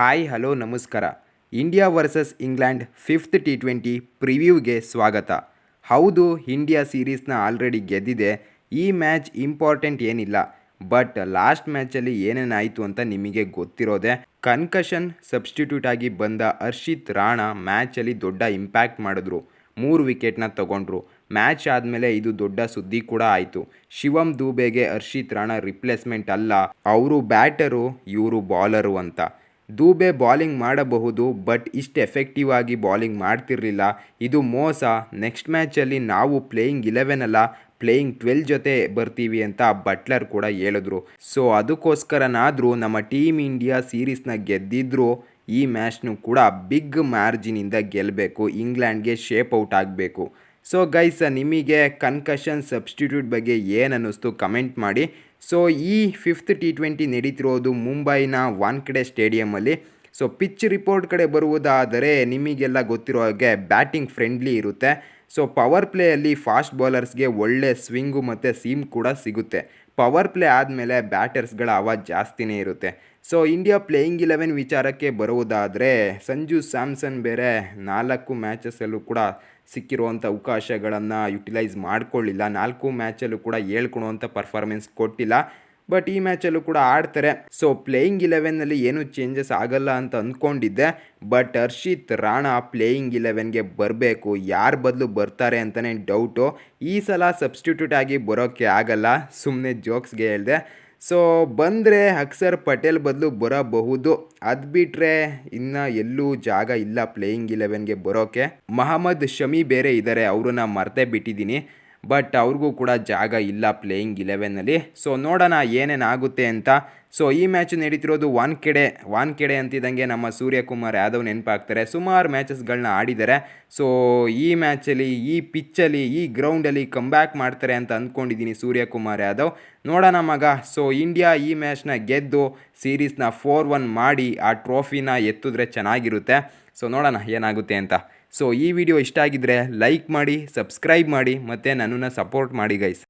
Hi, hello, ನಮಸ್ಕಾರ. India versus England fifth T twenty ಪ್ರಿವ್ಯೂಗೆ ಸ್ವಾಗತ. ಹೌದು, ಇಂಡಿಯಾ ಸೀರೀಸ್ನ ಆಲ್ರೆಡಿ ಗೆದ್ದಿದೆ. ಈ ಮ್ಯಾಚ್ ಇಂಪಾರ್ಟೆಂಟ್ ಏನಿಲ್ಲ. ಬಟ್ ಲಾಸ್ಟ್ ಮ್ಯಾಚಲ್ಲಿ ಏನೇನಾಯಿತು ಅಂತ ನಿಮಗೆ ಗೊತ್ತಿರೋದೆ, ಕನ್ಕಷನ್ ಸಬ್ಸ್ಟಿಟ್ಯೂಟ್ ಆಗಿ ಬಂದ ಹರ್ಷಿತ್ ರಾಣಾ ಮ್ಯಾಚಲ್ಲಿ ದೊಡ್ಡ ಇಂಪ್ಯಾಕ್ಟ್ ಮಾಡಿದ್ರು. ಮೂರು ವಿಕೆಟ್ನ ತಗೊಂಡ್ರು. ಮ್ಯಾಚ್ ಆದಮೇಲೆ ಇದು ದೊಡ್ಡ ಸುದ್ದಿ ಕೂಡ ಆಯಿತು. ಶಿವಮ್ ದೂಬೆಗೆ ಹರ್ಷಿತ್ ರಾಣಾ ರಿಪ್ಲೇಸ್ಮೆಂಟ್ ಅಲ್ಲ, ಅವರು ಬ್ಯಾಟರು, ಇವರು ಬಾಲರು ಅಂತ. ದೂಬೆ ಬಾಲಿಂಗ್ ಮಾಡಬಹುದು ಬಟ್ ಇಷ್ಟು ಎಫೆಕ್ಟಿವ್ ಆಗಿ ಬಾಲಿಂಗ್ ಮಾಡ್ತಿರಲಿಲ್ಲ. ಇದು ಮೋಸ. ನೆಕ್ಸ್ಟ್ ಮ್ಯಾಚಲ್ಲಿ ನಾವು ಪ್ಲೇಯಿಂಗ್ ಇಲೆವೆನ್ ಅಲ್ಲ ಪ್ಲೇಯಿಂಗ್ ಟ್ವೆಲ್ ಜೊತೆ ಬರ್ತೀವಿ ಅಂತ ಬಟ್ಲರ್ ಕೂಡ ಹೇಳಿದ್ರು. ಸೊ ಅದಕ್ಕೋಸ್ಕರನಾದರೂ ನಮ್ಮ ಟೀಮ್ ಇಂಡಿಯಾ ಸೀರೀಸ್ನ ಗೆದ್ದಿದ್ರು, ಈ ಮ್ಯಾಚ್ನು ಕೂಡ ಬಿಗ್ ಮಾರ್ಜಿನಿಂದ ಗೆಲ್ಲಬೇಕು ಇಂಗ್ಲೆಂಡ್ಗೆ ಶೇಪ್ ಔಟ್ ಆಗಬೇಕು. ಸೊ ಗೈಸ ನಿಮಗೆ ಕನ್ಕಷನ್ ಸಬ್ಸ್ಟಿಟ್ಯೂಟ್ ಬಗ್ಗೆ ಏನು ಅನ್ನಿಸ್ತು ಕಮೆಂಟ್ ಮಾಡಿ. ಸೊ ಈ ಫಿಫ್ತ್ ಟಿ ಟ್ವೆಂಟಿ ನಡೀತಿರೋದು ಮುಂಬೈನ ವಾನ್ಖಡೆ ಸ್ಟೇಡಿಯಮಲ್ಲಿ ಸೊ ಪಿಚ್ ರಿಪೋರ್ಟ್ ಕಡೆ ಬರುವುದಾದರೆ ನಿಮಗೆಲ್ಲ ಗೊತ್ತಿರೋ ಹಾಗೆ ಬ್ಯಾಟಿಂಗ್ ಫ್ರೆಂಡ್ಲಿ ಇರುತ್ತೆ. ಸೊ ಪವರ್ ಪ್ಲೇಯಲ್ಲಿ ಫಾಸ್ಟ್ ಬೌಲರ್ಸ್ಗೆ ಒಳ್ಳೆ ಸ್ವಿಂಗು ಮತ್ತು ಸೀಮ್ ಕೂಡ ಸಿಗುತ್ತೆ. ಪವರ್ ಪ್ಲೇ ಆದಮೇಲೆ ಬ್ಯಾಟರ್ಸ್ಗಳ ಅವಾಜ್ ಜಾಸ್ತಿನೇ ಇರುತ್ತೆ. ಸೊ ಇಂಡಿಯಾ ಪ್ಲೇಯಿಂಗ್ ಇಲೆವೆನ್ ವಿಚಾರಕ್ಕೆ ಬರುವುದಾದರೆ ಸಂಜು ಸ್ಯಾಮ್ಸನ್ ಬೇರೆ ನಾಲ್ಕು ಮ್ಯಾಚಸಲ್ಲೂ ಕೂಡ ಸಿಕ್ಕಿರುವಂಥ ಅವಕಾಶಗಳನ್ನು ಯುಟಿಲೈಸ್ ಮಾಡಿಕೊಳ್ಳಿಲ್ಲ. ನಾಲ್ಕು ಮ್ಯಾಚಲ್ಲೂ ಕೂಡ ಹೇಳ್ಕೊಳೋವಂಥ ಪರ್ಫಾರ್ಮೆನ್ಸ್ ಕೊಟ್ಟಿಲ್ಲ. ಬಟ್ ಈ ಮ್ಯಾಚಲ್ಲೂ ಕೂಡ ಆಡ್ತಾರೆ. ಸೊ ಪ್ಲೇಯಿಂಗ್ ಇಲೆವೆನ್ನಲ್ಲಿ ಏನೂ ಚೇಂಜಸ್ ಆಗಲ್ಲ ಅಂತ ಅಂದ್ಕೊಂಡಿದ್ದೆ ಬಟ್ ಹರ್ಷಿತ್ ರಾಣಾ ಪ್ಲೇಯಿಂಗ್ ಇಲೆವೆನ್ಗೆ ಬರಬೇಕು. ಯಾರ ಬದಲು ಬರ್ತಾರೆ ಅಂತಲೇ ಡೌಟು ಈ ಸಲ ಸಬ್ಸ್ಟಿಟ್ಯೂಟ್ ಆಗಿ ಬರೋಕ್ಕೆ ಆಗಲ್ಲ. ಸುಮ್ಮನೆ ಜೋಕ್ಸ್ಗೆ ಹೇಳಿದೆ. ಸೊ ಬಂದರೆ ಅಕ್ಸರ್ ಪಟೇಲ್ ಬದಲು ಬರಬಹುದು. ಅದು ಬಿಟ್ಟರೆ ಇನ್ನು ಎಲ್ಲೂ ಜಾಗ ಇಲ್ಲ ಪ್ಲೇಯಿಂಗ್ ಇಲೆವೆನ್ಗೆ ಬರೋಕ್ಕೆ ಮಹಮ್ಮದ್ ಶಮಿ ಬೇರೆ ಇದ್ದಾರೆ ಅವ್ರನ್ನ ಮರ್ತೇ ಬಿಟ್ಟಿದ್ದೀನಿ. ಬಟ್ ಅವ್ರಿಗೂ ಕೂಡ ಜಾಗ ಇಲ್ಲ ಪ್ಲೇಯಿಂಗ್ ಇಲೆವೆನ್ನಲ್ಲಿ ಸೊ ನೋಡೋಣ ಏನೇನಾಗುತ್ತೆ ಅಂತ. ಸೊ ಈ ಮ್ಯಾಚ್ ನಡೀತಿರೋದು ವಾನ್ಕೆಡೆ ವಾನ್ಕೆಡೆ ಅಂತಿದ್ದಂಗೆ ನಮ್ಮ ಸೂರ್ಯಕುಮಾರ್ ಯಾದವ್ ನೆನಪಾಗ್ತಾರೆ. ಸುಮಾರು ಮ್ಯಾಚಸ್ಗಳನ್ನ ಆಡಿದ್ದಾರೆ ಸೊ ಈ ಮ್ಯಾಚಲ್ಲಿ ಈ ಪಿಚ್ಚಲ್ಲಿ ಈ ಗ್ರೌಂಡಲ್ಲಿ ಕಮ್ಬ್ಯಾಕ್ ಮಾಡ್ತಾರೆ ಅಂತ ಅಂದ್ಕೊಂಡಿದ್ದೀನಿ ಸೂರ್ಯಕುಮಾರ್ ಯಾದವ್. ನೋಡೋಣ ಮಗ. ಸೊ ಇಂಡಿಯಾ ಈ ಮ್ಯಾಚ್ನ ಗೆದ್ದು ಸೀರೀಸ್ನ ಫೋರ್ ಒನ್ ಮಾಡಿ ಆ ಟ್ರೋಫಿನ ಎತ್ತಿದ್ರೆ ಚೆನ್ನಾಗಿರುತ್ತೆ. ಸೊ ನೋಡೋಣ ಏನಾಗುತ್ತೆ ಅಂತ. ಸೊ ಈ ವಿಡಿಯೋ ಇಷ್ಟ ಆಗಿದ್ದರೆ ಲೈಕ್ ಮಾಡಿ ಸಬ್ಸ್ಕ್ರೈಬ್ ಮಾಡಿ ಮತ್ತು ನನ್ನನ್ನು ಸಪೋರ್ಟ್ ಮಾಡಿ ಗೈಸ್